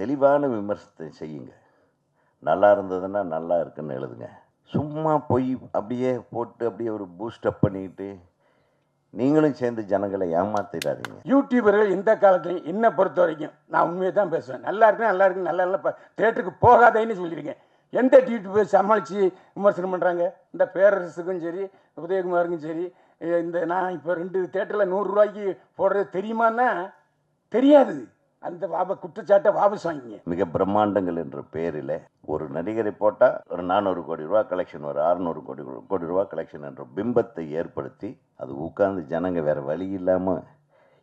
தெளிவான விமர்சனத்தை செய்யுங்க. நல்லா இருந்ததுன்னா நல்லா இருக்குன்னு எழுதுங்க. சும்மா போய் அப்படியே போட்டு அப்படியே ஒரு பூஸ்டப் பண்ணிக்கிட்டு நீங்களும் சேர்ந்து ஜனங்களை ஏமாத்திடாதீங்க. யூடியூபர்கள் இந்த காலத்துலையும் என்னை பொறுத்த வரைக்கும் நான் உண்மையை தான் பேசுவேன். நல்லா இருக்கு நல்லா இருக்கு நல்லா இல்லை தேட்டருக்கு போகாதேன்னு சொல்லியிருக்கேன். எந்த யூடியூபர் சமாளித்து விமர்சனம் பண்ணுறாங்க இந்த பேரரசுக்கும் சரி உதயகுமாருக்கும் சரி இந்த நான் இப்போ ரெண்டு தேட்டரில் நூறுரூவாய்க்கு போடுறது தெரியுமான்னா தெரியாது. அந்த வாப குற்றச்சாட்டை வாபஸ் வாங்கிங்க மிக பிரம்மாண்டங்கள் என்ற பெயரில் ஒரு நடிகரை போட்டால் ஒரு நானூறு கோடி ரூபா கலெக்ஷன் ஒரு அறநூறு கோடி கோடி ரூபா கலெக்ஷன் என்ற பிம்பத்தை ஏற்படுத்தி அது உட்கார்ந்து ஜனங்க வேறு வழி இல்லாமல்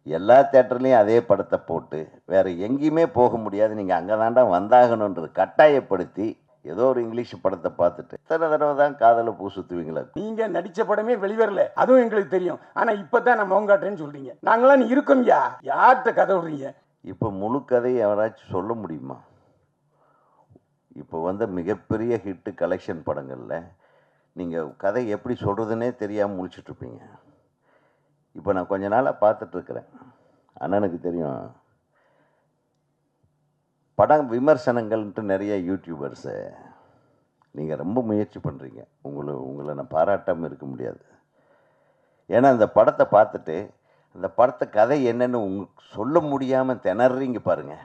எல்லா தேட்டர்லேயும் அதே படத்தை போட்டு வேறு எங்கேயுமே போக முடியாது. நீங்கள் அங்கே தாண்டா வந்தாகணுன்றது கட்டாயப்படுத்தி ஏதோ ஒரு இங்கிலீஷ் படத்தை பார்த்துட்டு இத்தனை தடவை தான் காதலை பூ சுற்றுவீங்களா நீங்கள் நடித்த படமே வெளிவரல. அதுவும் எங்களுக்கு தெரியும். ஆனால் இப்போ தான் நான் முகம் காட்டுறேன்னு சொல்கிறீங்க நாங்களாம் நீ இருக்கோம்யா. யார்கிட்ட கதை விடுறீங்க? இப்போ முழு கதையை யாராச்சும் சொல்ல முடியுமா? இப்போ வந்த மிகப்பெரிய ஹிட்டு கலெக்ஷன் படங்களில் நீங்கள் கதை எப்படி சொல்கிறதுனே தெரியாமல் முழிச்சிட்ருப்பீங்க இப்போ நான் கொஞ்ச நாளாக பார்த்துட்ருக்குறேன் அண்ணனுக்கு தெரியும். படம் விமர்சனங்கள்ன்ட்டு நிறைய யூடியூபர்ஸு நீங்கள் ரொம்ப முயற்சி பண்ணுறீங்க உங்களை உங்களை நான் பாராட்டாமல் இருக்க முடியாது. ஏன்னா அந்த படத்தை பார்த்துட்டு அந்த படத்தை கதை என்னன்னு உங்க சொல்ல முடியாமல் திணறீங்க பாருங்க.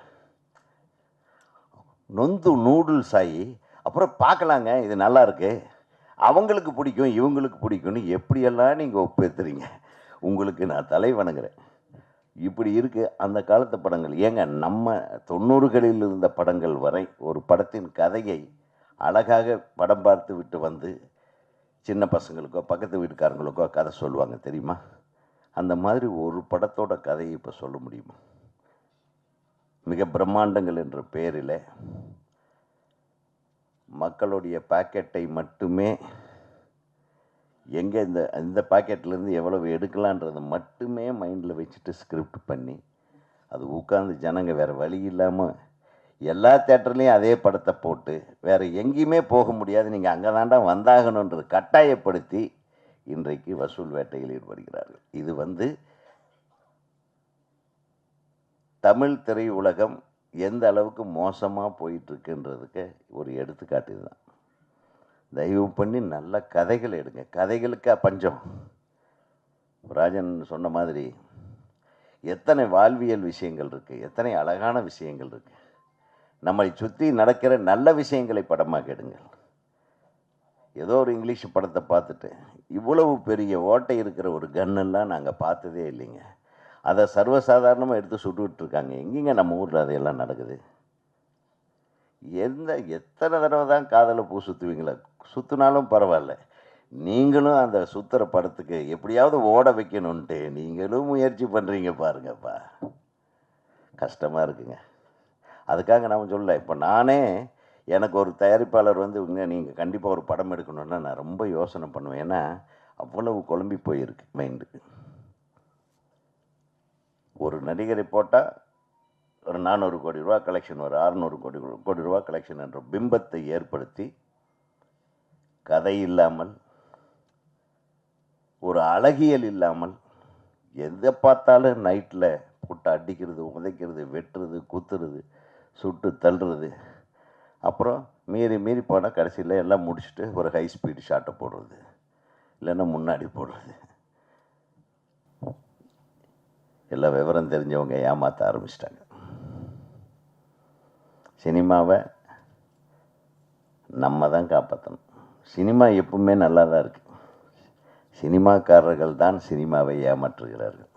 நொந்து நூடுல்ஸ் ஆகி அப்புறம் பார்க்கலாங்க இது நல்லா இருக்கு. அவங்களுக்கு பிடிக்கும் இவங்களுக்கு பிடிக்கும்னு எப்படியெல்லாம் நீங்கள் ஒப்பேத்துறீங்க? உங்களுக்கு நான் தலை வணங்குறேன். இப்படி இருக்குது அந்த காலத்து படங்கள். ஏங்க நம்ம தொண்ணூறுகளில் இருந்த படங்கள் வரை ஒரு படத்தின் கதையை அழகாக படம் பார்த்து விட்டு வந்து சின்ன பசங்களுக்கோ பக்கத்து வீட்டுக்காரங்களுக்கோ கதை சொல்லுவாங்க தெரியுமா? அந்த மாதிரி ஒரு படத்தோட கதையை இப்போ சொல்ல முடியுமா? மிக பிரம்மாண்டங்கள் என்ற பெயரில் மக்களுடைய பாக்கெட்டை மட்டுமே எங்கே இந்த இந்த பாக்கெட்லேருந்து எவ்வளவு எடுக்கலான்றதை மட்டுமே மைண்டில் வச்சுட்டு ஸ்கிரிப்ட் பண்ணி அது உட்காந்து ஜனங்க வேறு வழி இல்லாமல் எல்லா தேட்டர்லேயும் அதே படத்தை போட்டு வேறு எங்கேயுமே போக முடியாது. நீங்கள் அங்கே தாண்டா வந்தாகணுன்றது கட்டாயப்படுத்தி இன்றைக்கு வசூல் வேட்டையில் ஈடுபடுகிறார்கள். இது வந்து தமிழ் திரையுலகம் எந்த அளவுக்கு மோசமாக போயிட்டுருக்குன்றதுக்கு ஒரு எடுத்துக்காட்டு தான் தயவு பண்ணி நல்ல கதைகள் எடுங்க. கதைகளுக்கா பஞ்சம். ராஜன் சொன்ன மாதிரி எத்தனை வாழ்வியல் விஷயங்கள் இருக்குது எத்தனை அழகான விஷயங்கள் இருக்குது நம்மை சுற்றி நடக்கிற நல்ல விஷயங்களை படமாக எடுங்கள். ஏதோ ஒரு இங்கிலீஷ் படத்தை பார்த்துட்டு இவ்வளவு பெரிய ஓட்டை இருக்கிற ஒரு கன்னெல்லாம் நாங்கள் பார்த்ததே இல்லைங்க. அதை சர்வசாதாரணமாக எடுத்து சுட்டுக்கிட்டுருக்காங்க எங்கேங்க நம்ம ஊரில் அதையெல்லாம் நடக்குது? எந்த எத்தனை தடவை தான் காதலை பூ சுற்றுவீங்களா சுற்றினாலும் பரவாயில்ல. நீங்களும் அந்த சுத்துற படத்துக்கு எப்படியாவது ஓட வைக்கணுன்ட்டு நீங்களும் முயற்சி பண்ணுறீங்க பாருங்கப்பா. கஷ்டமாக இருக்குங்க. அதுக்காக நம்ம சொல்ல இப்போ நானே எனக்கு ஒரு தயாரிப்பாளர் வந்து இவங்க நீங்கள் கண்டிப்பாக ஒரு படம் எடுக்கணுன்னா நான் ரொம்ப யோசனை பண்ணுவேன். ஏன்னா அவ்வளவு குழம்பி போயிருக்கு மைண்டு. ஒரு நடிகரை போட்டால் ஒரு நானூறு கோடி ரூபா கலெக்ஷன் ஒரு அறநூறு கோடி கோடி ரூபா கலெக்ஷன் என்ற பிம்பத்தை ஏற்படுத்தி கதை இல்லாமல் ஒரு அழகியல் இல்லாமல் எதை பார்த்தாலும் நைட்டில் போட்டு அடிக்கிறது உதைக்கிறது வெட்டுறது குத்துறது சுட்டு தள்ளுறது அப்புறம் மீறி மீறி போனால் கடைசியில் எல்லாம் முடிச்சுட்டு ஒரு ஹை ஸ்பீடு ஷாட்டை போடுறது. இல்லைன்னா முன்னாடி போடுறது. எல்லா விவரம் தெரிஞ்சவங்க ஏமாற்ற ஆரம்பிச்சிட்டாங்க. சினிமாவை நம்ம தான் காப்பாற்றணும் சினிமா எப்பவுமே நல்லா தான் இருக்குது சினிமாக்காரர்கள் தான் சினிமாவை ஏமாற்றுகிறார்கள்.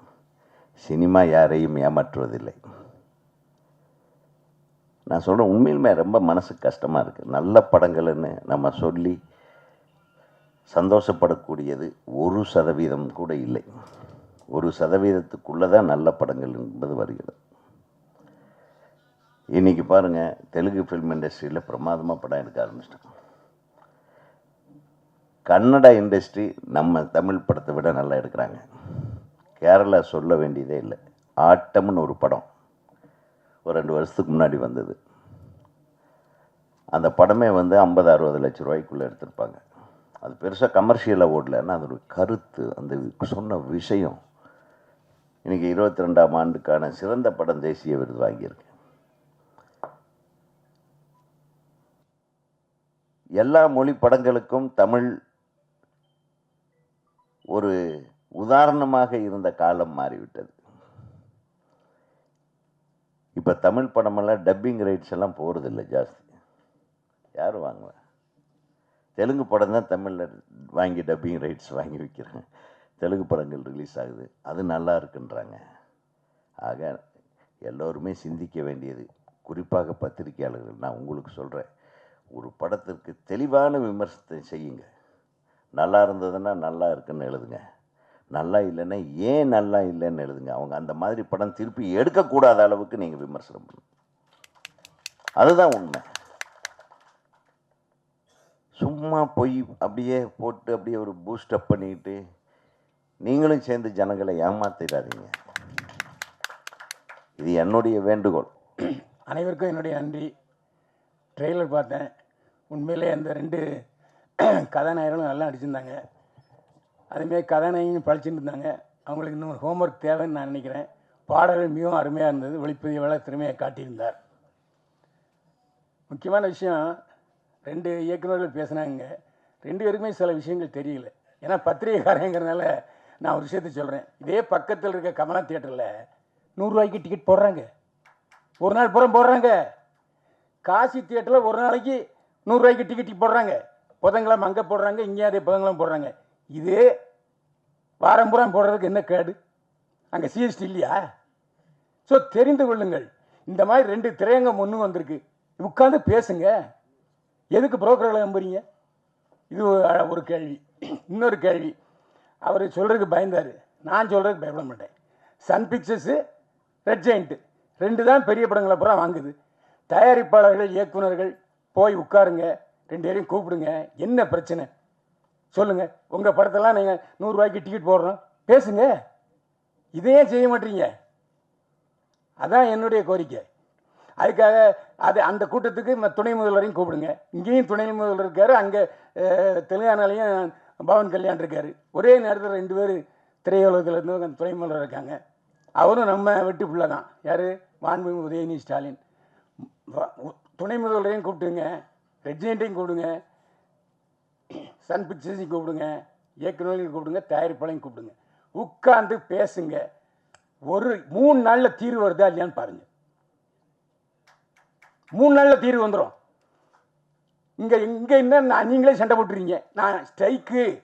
சினிமா யாரையும் ஏமாற்றுவதில்லை. நான் சொல்கிறேன் உண்மையிலுமே ரொம்ப மனசுக்கு கஷ்டமாக இருக்குது நல்ல படங்கள்னு நம்ம சொல்லி சந்தோஷப்படக்கூடியது ஒரு சதவீதம் கூட இல்லை. ஒரு சதவீதத்துக்குள்ளே தான் நல்ல படங்கள் என்பது வருகிறது. இன்றைக்கி பாருங்கள் தெலுங்கு ஃபிலிம் இண்டஸ்ட்ரியில் பிரமாதமாக படம் எடுக்க ஆரம்பிச்சிட்டாங்க. கன்னட இண்டஸ்ட்ரி நம்ம தமிழ் படத்தை விட நல்லா எடுக்கிறாங்க. கேரளா சொல்ல வேண்டியதே இல்லை. ஆட்டம்னு ஒரு படம். ஒரு ரெண்டு வருஷத்துக்கு முன்னாடி வந்தது. அந்த படமே வந்து ஐம்பது அறுபது லட்ச ரூபாய்க்குள்ளே எடுத்திருப்பாங்க. அது பெருசாக கமர்ஷியலாக ஓடலன்னா அது கருத்து அந்த சொன்ன விஷயம். இன்றைக்கி இருபத்தி ரெண்டாம் ஆண்டுக்கான சிறந்த படம் தேசிய விருது வாங்கியிருக்கேன் எல்லா மொழி படங்களுக்கும் தமிழ் ஒரு உதாரணமாக இருந்த காலம் மாறிவிட்டது. இப்போ தமிழ் படமெல்லாம் டப்பிங் ரைட்ஸ் எல்லாம் போகிறதில்ல ஜாஸ்தி. யார் வாங்குவேன் தெலுங்கு படம் தான் தமிழில் வாங்கி டப்பிங் ரைட்ஸ் வாங்கி விற்கிறாங்க தெலுங்கு படங்கள் ரிலீஸ் ஆகுது. அது நல்லா இருக்குன்றாங்க. ஆக எல்லோருமே சிந்திக்க வேண்டியது. குறிப்பாக பத்திரிகையாளர்கள். நான் உங்களுக்கு சொல்கிறேன் ஒரு படத்திற்கு தெளிவான விமர்சனத்தை செய்யுங்க. நல்லா இருந்ததுன்னா நல்லா இருக்குன்னு எழுதுங்க. நல்லா இல்லைன்னா ஏன் நல்லா இல்லைன்னு எழுதுங்க. அவங்க அந்த மாதிரி படம் திருப்பி எடுக்கக்கூடாத அளவுக்கு நீங்கள் விமர்சனம் பண்ணுங்க. அதுதான் உண்மை. சும்மா போய் அப்படியே போட்டு அப்படியே ஒரு பூஸ்டப் பண்ணிக்கிட்டு நீங்களும் சேர்ந்து ஜனங்களை ஏமாத்திடாதீங்க. இது என்னுடைய வேண்டுகோள். அனைவருக்கும் என்னுடைய நன்றி. ட்ரெய்லர் பார்த்தேன். உண்மையிலே அந்த ரெண்டு கதாநாயகர்களும் நல்லா நடிச்சிருந்தாங்க. அதுமாரி கதாநாயகியும் படிச்சுட்டு இருந்தாங்க. அவங்களுக்கு இன்னும் ஹோம்ஒர்க் தேவைன்னு நான் நினைக்கிறேன். பாடல்கள் மிகவும் அருமையாக இருந்தது. ஒளிப்பதிவாளர் திறமையை காட்டியிருந்தார். முக்கியமான விஷயம் ரெண்டு இயக்குநர்கள் பேசுனாங்க. ரெண்டு பேருக்குமே சில விஷயங்கள் தெரியல. ஏன்னா பத்திரிகைக்காரங்கிறதுனால நான் ஒரு விஷயத்த சொல்கிறேன் இதே பக்கத்தில் இருக்க கமலா தியேட்டரில் நூறுரூவாய்க்கு டிக்கெட் போடுறாங்க. ஒரு நாள் புறம் போடுறாங்க. காசி தியேட்டரில் ஒரு நாளைக்கு நூறுரூவாய்க்கு டிக்கெட் போடுறாங்க. புதங்கலாம் அங்கே போடுறாங்க. இங்கே அதே புதன்கிழமை போடுறாங்க. இதே வாரம் போடுறதுக்கு என்ன கேடு? அங்கே சிஎஸ்டி இல்லையா? ஸோ தெரிந்து கொள்ளுங்கள். இந்த மாதிரி ரெண்டு திரையங்கம் ஒன்று வந்திருக்கு. உட்காந்து பேசுங்க. எதுக்கு புரோக்கர்களை நம்புறீங்க? இது ஒரு- கேள்வி. இன்னொரு கேள்வி. அவர் சொல்கிறதுக்கு பயந்தார். நான் சொல்கிறதுக்கு பயப்பட மாட்டேன். சன் பிக்சர்ஸு ரெட் ஜெயிண்ட்டு ரெண்டு தான் பெரிய படங்களை பூரா வாங்குது. தயாரிப்பாளர்கள் இயக்குனர்கள் போய் உட்காருங்க. ரெண்டு பேரையும் கூப்பிடுங்க. என்ன பிரச்சனை? சொல்லுங்கள் உங்கள் படத்தெல்லாம் நீங்கள் நூறுரூவாய்க்கு டிக்கெட் போடுறோம் பேசுங்க. இதையே செய்ய மாட்டீங்க. அதான் என்னுடைய கோரிக்கை. அதுக்காக அது அந்த கூட்டத்துக்கு ம- துணை முதல்வரையும் கூப்பிடுங்க. இங்கேயும் துணை முதல்வர் இருக்கார் அங்கே தெலுங்கானாலையும் பவன் கல்யாண் இருக்கார். ஒரே நேரத்தில் ரெண்டு பேர் திரையுலகத்தில் இருந்து துணை முதல்வர் இருக்காங்க. அவரும் நம்ம வெட்டு பிள்ளை தான். யார்? மாண்புமிகு உதயநிதி ஸ்டாலின். துணை முதல்வரையும் கூப்பிட்டுங்க. ரெஜினேட்டையும் கூப்பிடுங்க. சன் பிக்சர்ஸையும் கூப்பிடுங்க இயக்குநர்களையும் கூப்பிடுங்க தயாரிப்பாளையும் கூப்பிடுங்க. உட்கார்ந்து பேசுங்க. ஒரு மூணு நாளில் தீர்வு வருதா இல்லையான்னு பாருங்க. மூணு நாளில் தீர்வு வந்துடும் இங்கே இங்கே என்ன நான் நீங்களே சண்டை போட்டுறீங்க. நான் ஸ்ட்ரைக்கு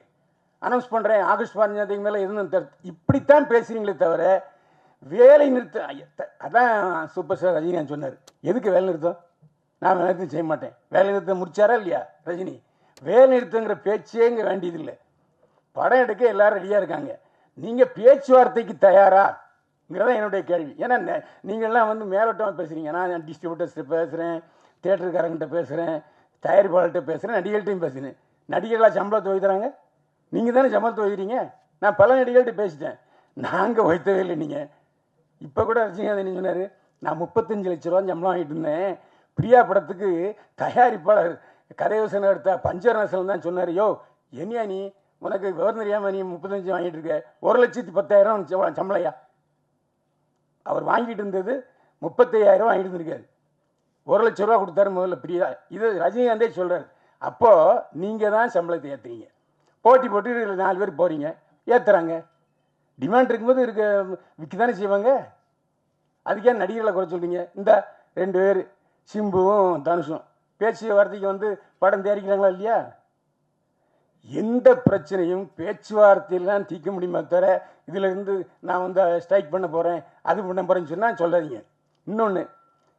அனௌன்ஸ் பண்ணுறேன் ஆகஸ்ட் பதினஞ்சாம் தேதி மேலே எதுவும் தரு- இப்படித்தான் பேசுகிறீங்களே தவிர வேலை நிறுத்தம் அதான் சூப்பர் ஸ்டார் ரஜினிகாந்த் சொன்னார். எதுக்கு வேலை நிறுத்தம்? நான் வேலை நிறுத்தம் செய்ய மாட்டேன். வேலை நிறுத்தம் முடிச்சாரா இல்லையா ரஜினி? வேலை நிறுத்தங்கிற பேச்சே இங்கே வேண்டியதில்லை படம் எடுக்க எல்லாரும் ரெடியாக இருக்காங்க. நீங்கள் பேச்சுவார்த்தைக்கு தயாராங்கிறதான் என்னுடைய கேள்வி. ஏன்னா நெ- நீங்கள்லாம் வந்து மேலோட்டமாக பேசுகிறீங்க நான் டிஸ்ட்ரிபியூட்டர்ஸ்கிட்ட பேசுகிறேன் தேட்டருக்காரங்கிட்ட பேசுகிறேன் தயாரிப்பாளர்கிட்ட பேசுகிறேன் நடிகர்கள்ட்டையும் பேசுகிறேன் நடிகர்களாக சம்பளத்தை வைக்கிறாங்க நீங்கள் தானே சம்பளத்தை வைக்கிறீங்க நான் பல நடிகர்கள்ட்ட பேசிட்டேன். நாங்கள் வைத்தவே இல்லை நீங்கள் இப்போ கூட ரஜினிகாந்த் என்ன சொன்னார்? நான் முப்பத்தஞ்சு லட்ச ரூபா சம்பளம் வாங்கிட்டு இருந்தேன். பிரியா படத்துக்கு தயாரிப்பாளர் கதையோசனை எடுத்த பஞ்சரணசலம் தான் சொன்னார். யோ என்னையா நீ? உனக்கு கவர்னர் தெரியாமல் நீ முப்பத்தஞ்சு வாங்கிட்டு இருக்க? ஒரு லட்சத்தி பத்தாயிரம் சம்பளையா? அவர் வாங்கிட்டு இருந்தது முப்பத்தையாயிரம் வாங்கிட்டு இருந்திருக்காரு. ஒரு லட்ச ரூபா கொடுத்தாரு முதல்ல பிரியா. இது ரஜினிகாந்தே சொல்கிறார் அப்போது நீங்கள் தான் சம்பளத்தை ஏற்றுறீங்க போட்டி போட்டு இதுல நாலு பேர் போகிறீங்க ஏற்றுறாங்க டிமாண்ட் இருக்கும்போது இருக்க விற்க தானே செய்வாங்க? அதுக்கே நடிகர்களை குறை சொல்கிறீங்க இந்த ரெண்டு பேர் சிம்புவும் தனுஷும். பேச்சு வார்த்தைக்கு வந்து படம் தயாரிக்கிறாங்களா இல்லையா? எந்த பிரச்சனையும் பேச்சுவார்த்தையில் தான் தீர்க்க முடியுமா தவிர இதிலிருந்து நான் வந்து ஸ்ட்ரைக் பண்ண போகிறேன் அது பண்ண போகிறேன்னு சொன்னால் சொல்லாதீங்க. இன்னொன்று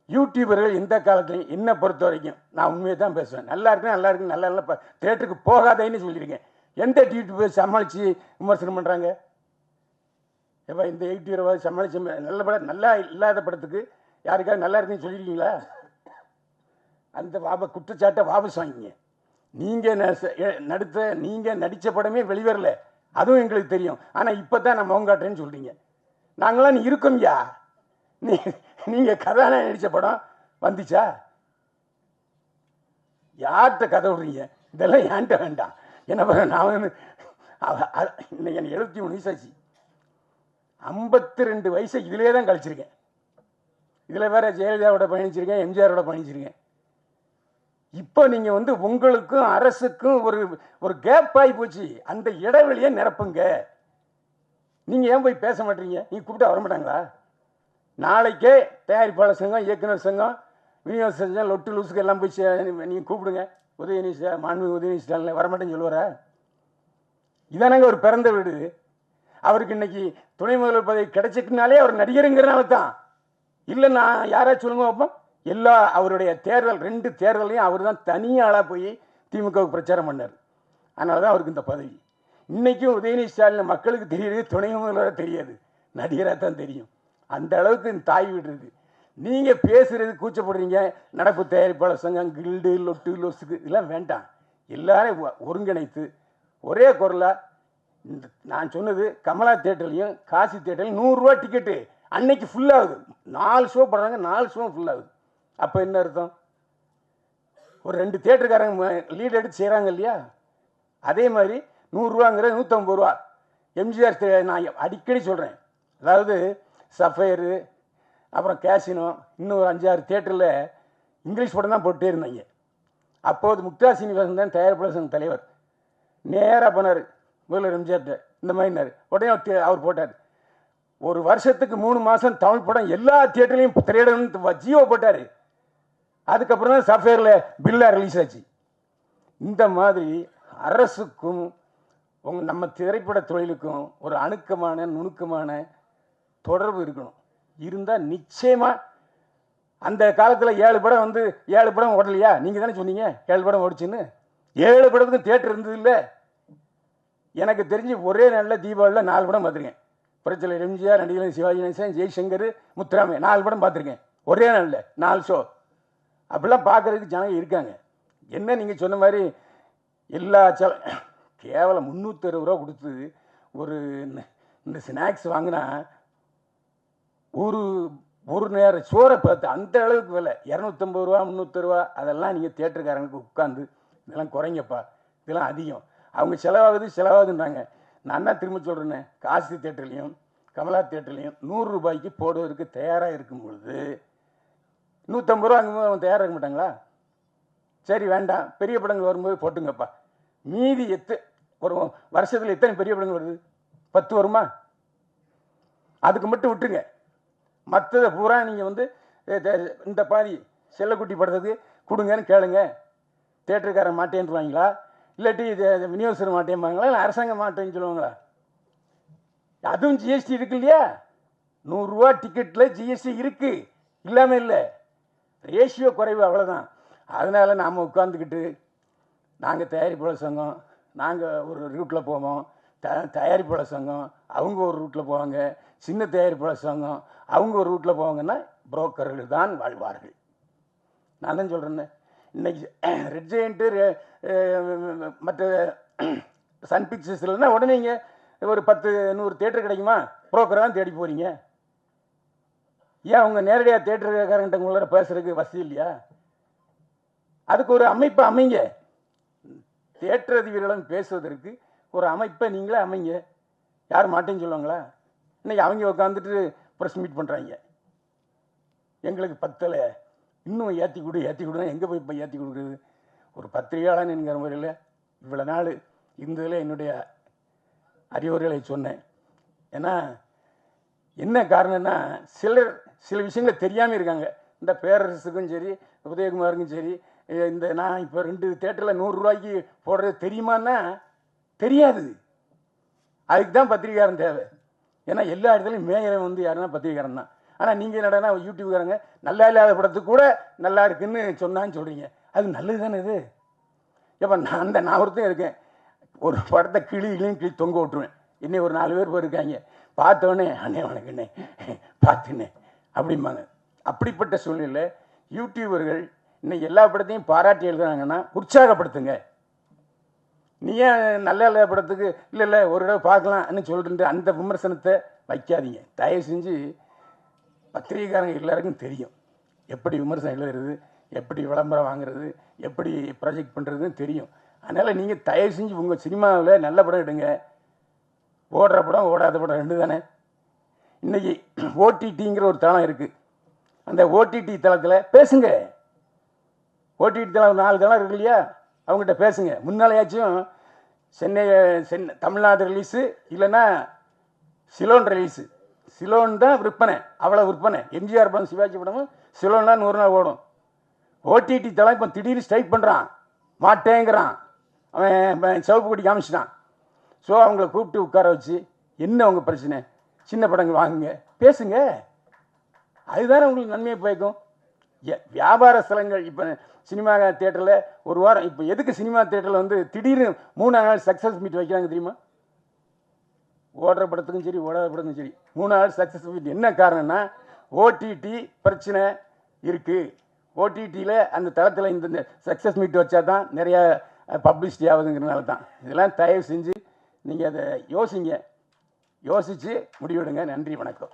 யூடியூபர்கள் எந்த காலத்துலையும் என்னை பொறுத்த வரைக்கும் நான் உண்மையை தான் பேசுவேன். நல்லா இருக்கு நல்லா இருக்கு நல்லா இல்லை தேட்டருக்கு போகாதேன்னு சொல்லியிருக்கேன் எந்த யூடியூபர் சமாளித்து விமர்சனம் பண்ணுறாங்க எப்போ இந்த யூடியூபர் சமாளித்து சமாளிச்சு நல்ல படம் நல்லா இல்லாத படத்துக்கு யாருக்காவது நல்லா இருக்குன்னு சொல்லியிருக்கீங்களா அந்த வாப குற்றச்சாட்டை வாபஸ் வாங்கிங்க. நீங்கள் நடித்த நீங்கள் நடித்த படமே வெளிவரல. அதுவும் எங்களுக்கு தெரியும். ஆனால் இப்போ தான் நான் முகம் காட்டுறேன்னு சொல்கிறீங்க நாங்களாம் நீ இருக்கோம்யா நீ நீங்கள் கதாநாயகன் நடித்த படம் வந்துச்சா? யார்கிட்ட கதை விடுறீங்க? இதெல்லாம் ஏன்ட்ட வேண்டாம். என்ன பண்ண நான் வந்து இன்னைக்கு எனக்கு எழுபத்தி மூணு வயசாச்சு. ஐம்பத்தி ரெண்டு வயசை இதிலே தான் கழிச்சிருக்கேன். இதில் வேற ஜெயலலிதாவோட பயணிச்சிருக்கேன் எம்ஜிஆரோட பயணிச்சிருக்கேன். இப்போ நீங்கள் வந்து உங்களுக்கும் அரசுக்கும் ஒரு ஒரு கேப் ஆகி போச்சு. அந்த இடைவெளியை நிரப்புங்க. நீங்கள் ஏன் போய் பேச மாட்டீங்க? நீங்கள் கூப்பிட்டா வரமாட்டாங்களா நாளைக்கே தயாரிப்பாளர் சங்கம் இயக்குனர் சங்கம் விநியோக சங்கம் லொட்டு லூசுக்கு எல்லாம் போய் நீங்கள் கூப்பிடுங்க. உதயநிதி மாண்பு உதயநிதி ஸ்டாலின் வரமாட்டேன்னு சொல்லுவாரா? இதானங்க ஒரு பிறந்த வீடு. அவருக்கு இன்னைக்கு துணை முதல்வர் பதவி கிடைச்சிட்டுனாலே அவர் நடிகருங்கிறனால தான். இல்லை நான் யாராச்சும் சொல்லுங்க பார்ப்போம். எல்லா அவருடைய தேர்தல் ரெண்டு தேர்தலையும் அவர் தான் தனியாளாக போய் திமுகவுக்கு பிரச்சாரம் பண்ணார். அதனால தான் அவருக்கு இந்த பதவி. இன்றைக்கும் உதயநிதி ஸ்டாலின் மக்களுக்கு தெரியுது துணை முதல்வராக தெரியாது. நடிகராக தான் தெரியும். அந்த அளவுக்கு இந்த தாய் விடுறது நீங்கள் பேசுகிறது கூச்சப்படுறீங்க நடப்பு தயாரிப்பாளர் சங்கம் கில்டு லொட்டு லொசுக்கு இதெல்லாம் வேண்டாம். எல்லாரையும் ஒருங்கிணைத்து ஒரே குரலாக இந்த நான் சொன்னது கமலா தேட்டர்லையும் காசி தேட்டர்லையும் நூறுரூவா டிக்கெட்டு அன்னைக்கு ஃபுல்லாகுது நாலு ஷோ போடுறாங்க நாலு ஷோ ஃபுல்லாகுது அப்போ என்ன அர்த்தம்? ஒரு ரெண்டு தேட்டருக்காரங்க லீட் எடுத்து செய்கிறாங்க இல்லையா? அதே மாதிரி நூறுரூவாங்கிறது நூற்றம்பது ரூபா. எம்ஜிஆர் நான் அடிக்கடி சொல்கிறேன் அதாவது சஃபயரு அப்புறம் கேசினோ இன்னும் ஒரு அஞ்சாறு தேட்டரில் இங்கிலீஷ் படம் தான் போட்டே இருந்தாங்க. அப்போது முக்தா சீனிவாசன் தான் தயாரிப்பாளர் சங்க தலைவர். நேராக போனார் முதல்வர் எம்ஜிஆர்ட்ட இந்த மாதிரினார் உடனே அவர் அவர் போட்டார். ஒரு வருஷத்துக்கு மூணு மாதம் தமிழ் படம் எல்லா தியேட்டர்லையும் திரையிடணும்னு ஜியோ போட்டார். அதுக்கப்புறம் தான் சஃபேரில் பில்லாக ரிலீஸ் ஆச்சு. இந்த மாதிரி அரசுக்கும் உங்கள் நம்ம திரைப்பட தொழிலுக்கும் ஒரு அணுக்கமான நுணுக்கமான தொடர்பு இருக்கணும். இருந்தால் நிச்சயமாக அந்த காலத்தில் ஏழு படம் வந்து ஏழு படம் ஓடலையா? நீங்கள் தானே சொன்னீங்க ஏழு படம் ஓடிச்சுன்னு? ஏழு படத்துக்கும் தேட்டர் இருந்தது இல்லை. எனக்கு தெரிஞ்சு ஒரே நாளில் தீபாவளியில் நாலு படம் பார்த்துருக்கேன். புரட்சியில் எம்ஜிஆர் நடிகர் சிவாஜி கணேசன் ஜெய்சங்கர் முத்துராமே நாலு படம் பார்த்துருக்கேன். ஒரே நாளில் நாலு ஷோ அப்படிலாம் பார்க்குறதுக்கு ஜனங்க இருக்காங்க. என்ன நீங்கள் சொன்ன மாதிரி எல்லா செல கேவலம் முந்நூற்றறுபது ரூபா கொடுத்து ஒரு இந்த- ஸ்நாக்ஸ் வாங்கினா ஒரு ஒரு நேரம் சோறை பார்த்து அந்த அளவுக்கு விலை. இரநூத்தம்பது ரூபா முந்நூற்றி ரூபா அதெல்லாம் நீங்கள் தேட்டருக்காரங்களுக்கு உட்காந்து இதெல்லாம் குறைங்கப்பா இதெல்லாம் அதிகம். அவங்க செலவாகுது செலவாகுதுன்றாங்க. நான் தான் திரும்ப சொல்கிறேன்னே காசி தேட்டர்லேயும் கமலா தேட்டர்லேயும் நூறு ரூபாய்க்கு போடுவதற்கு தயாராக இருக்கும் பொழுது நூற்றம்பது ரூபா அங்கே அவன் தயாராக இருக்க மாட்டாங்களா? சரி வேண்டாம். பெரிய படங்கள் வரும்போது போட்டுங்கப்பா. மீதி எத்து ஒரு வருஷத்தில் எத்தனை பெரிய படங்கள் வருது? பத்து வருமா? அதுக்கு மட்டும் விட்டுருங்க. மற்றதை பூரா நீங்கள் வந்து இந்த பாதி செல்லக்குட்டி படத்துக்கு கொடுங்கன்னு கேளுங்க. தேட்டருக்காரன் மாட்டேன்ருவாங்களா இல்லாட்டி இது இது விநியோகஸ்தர் மாட்டேன்பாங்களா இல்லை அரசாங்கம் மாட்டேன்னு சொல்லுவாங்களா? அதுவும் ஜிஎஸ்டி இருக்கு இல்லையா? நூறுரூவா டிக்கெட்டில் ஜிஎஸ்டி இருக்குது இல்லாமல் இல்லை. ரேஷியோ குறைவு அவ்வளோதான் அதனால் நாம் உட்காந்துக்கிட்டு நாங்கள் தயாரிப்பாளர் சங்கம் நாங்கள் ஒரு ரூட்டில் போவோம். த தயாரிப்பாளர் சங்கம் அவங்க ஒரு ரூட்டில் போவாங்க. சின்ன தயாரிப்பாளர் சங்கம் அவங்க ஒரு ரூட்டில் போவாங்கன்னா புரோக்கர்கள் தான் வாழ்வார்கள். நான் தான் சொல்கிறேன்னு இன்னைக்கு ரெட் ஜெயண்ட்டு மற்ற சன் பிக்சர்ஸ் இல்லைன்னா உடனே இங்கே ஒரு பத்து நூறு தேட்டர் கிடைக்குமா? புரோக்கர் தான் தேடி போகிறீங்க ஏன் அவங்க நேரடியாக தேட்டருக்காரங்கிட்ட உங்களோட பேசுறதுக்கு வசதி இல்லையா? அதுக்கு ஒரு அமைப்பை அமைங்க. தேட்டர் அதிபர்களும் பேசுவதற்கு ஒரு அமைப்பை நீங்களே அமைங்க. யார் மாட்டேன்னு சொல்லுவாங்களா? இன்னைக்கு அவங்க உட்காந்துட்டு ப்ரெஸ் மீட் பண்ணுறாங்க எங்களுக்கு பத்தலை. இன்னும் ஏற்றி கொடு ஏற்றி கொடுனா எங்கே போய் இப்போ ஏற்றி கொடுக்குறது? ஒரு பத்திரிகையாளன் என்கிற முறையில் இவ்வளோ நாள் இருந்ததில் என்னுடைய அறிவுரைகளை சொன்னேன். ஏன்னா என்ன காரணம்னா சிலர் சில விஷயங்கள் தெரியாமல் இருக்காங்க. இந்த பேரரசுக்கும் சரி உதயகுமாருக்கும் சரி இந்த நான் இப்போ ரெண்டு தேட்டரில் நூறுரூவாய்க்கு போடுறது தெரியுமான்னா தெரியாது. அதுக்கு தான் பத்திரிகாரம் தேவை. ஏன்னா எல்லா இடத்துலையும் மேயரன் வந்து யாருன்னா பத்திரிக்காரன் தான். ஆனால் நீங்கள் என்னடனா யூடியூப்காரங்க நல்லா இல்லாத படத்துக்கு கூட நல்லா இருக்குன்னு சொன்னான்னு சொல்கிறீங்க அது நல்லது தானே இது? எப்போ நான் அந்த நான் ஒருத்தன் இருக்கேன். ஒரு படத்தை கிளி கிளியும் கிளி தொங்க விட்டுருவேன். இன்னும் ஒரு நாலு பேர் போயிருக்காங்க. பார்த்தோன்னே அண்ணே வணக்கண்ணே. பார்த்துண்ணே அப்படிம்பாங்க. அப்படிப்பட்ட சூழ்நிலை யூடியூபர்கள் இன்னைக்கு எல்லா படத்தையும் பாராட்டி எழுதுனாங்கன்னா உற்சாகப்படுத்துங்க. நீ ஏன் நல்ல நல்ல படத்துக்கு இல்லை இல்லை ஒரு தடவை பார்க்கலாம்னு சொல்லிட்டு அந்த விமர்சனத்தை வைக்காதீங்க. தயவு செஞ்சு பத்திரிகைக்காரங்க எல்லாருக்கும் தெரியும். எப்படி விமர்சனம் எழுதுறது எப்படி விளம்பரம் வாங்குறது எப்படி ப்ராஜெக்ட் பண்ணுறதுன்னு தெரியும். அதனால் நீங்கள் தயவு செஞ்சு உங்கள் சினிமாவில் நல்ல படம் எடுங்க. ஓடுற படம் ஓடாத படம் ரெண்டு தானே. இன்றைக்கி ஓடிடிங்கிற ஒரு தளம் இருக்குது அந்த ஓடிடி தளத்தில் பேசுங்க. ஓடிடி தளம் நாலு தளம் இருக்கு இல்லையா? அவங்ககிட்ட பேசுங்க. முன்னாலேயாச்சும் சென்னை சென்னை தமிழ்நாடு ரிலீஸு இல்லைன்னா சிலோன் ரிலீஸு சிலோன் தான் விற்பனை. அவ்வளோ விற்பனை. எம்ஜிஆர் படம் சிவாஜி படமும் சிலோன் தான் நூறு நாள் ஓடும். ஓடிடி தளம் இப்போ திடீர்னு ஸ்ட்ரைக் பண்ணுறான் மாட்டேங்கிறான். அவன் சிவப்பு கொடி காமிச்சிட்டான். ஸோ அவங்கள கூப்பிட்டு உட்கார வச்சு என்ன அவங்க பிரச்சனை? சின்ன படங்கள் வாங்குங்க. பேசுங்க. அதுதானே உங்களுக்கு நன்மையை பயக்கும். வியாபார ஸ்தலங்கள் இப்போ சினிமா தேட்டரில் ஒரு வாரம் இப்போ எதுக்கு சினிமா தேட்டரில் வந்து திடீர்னு மூணாவது நாள் சக்ஸஸ் மீட் வைக்கிறாங்க தெரியுமா? ஓடுற படத்துக்கும் சரி ஓடாத படத்துக்கும் சரி மூணாவது சக்ஸஸ் மீட். என்ன காரணம்னா ஓடிடி பிரச்சனை இருக்குது ஓடிடியில் அந்த தளத்தில் இந்த சக்ஸஸ் மீட் வச்சா தான் நிறையா பப்ளிசிட்டி ஆகுதுங்கிறனால தான் இதெல்லாம் தயவு செஞ்சு நீங்கள் அதை யோசிங்க. யோசித்து முடிவெடுங்க. நன்றி வணக்கம்.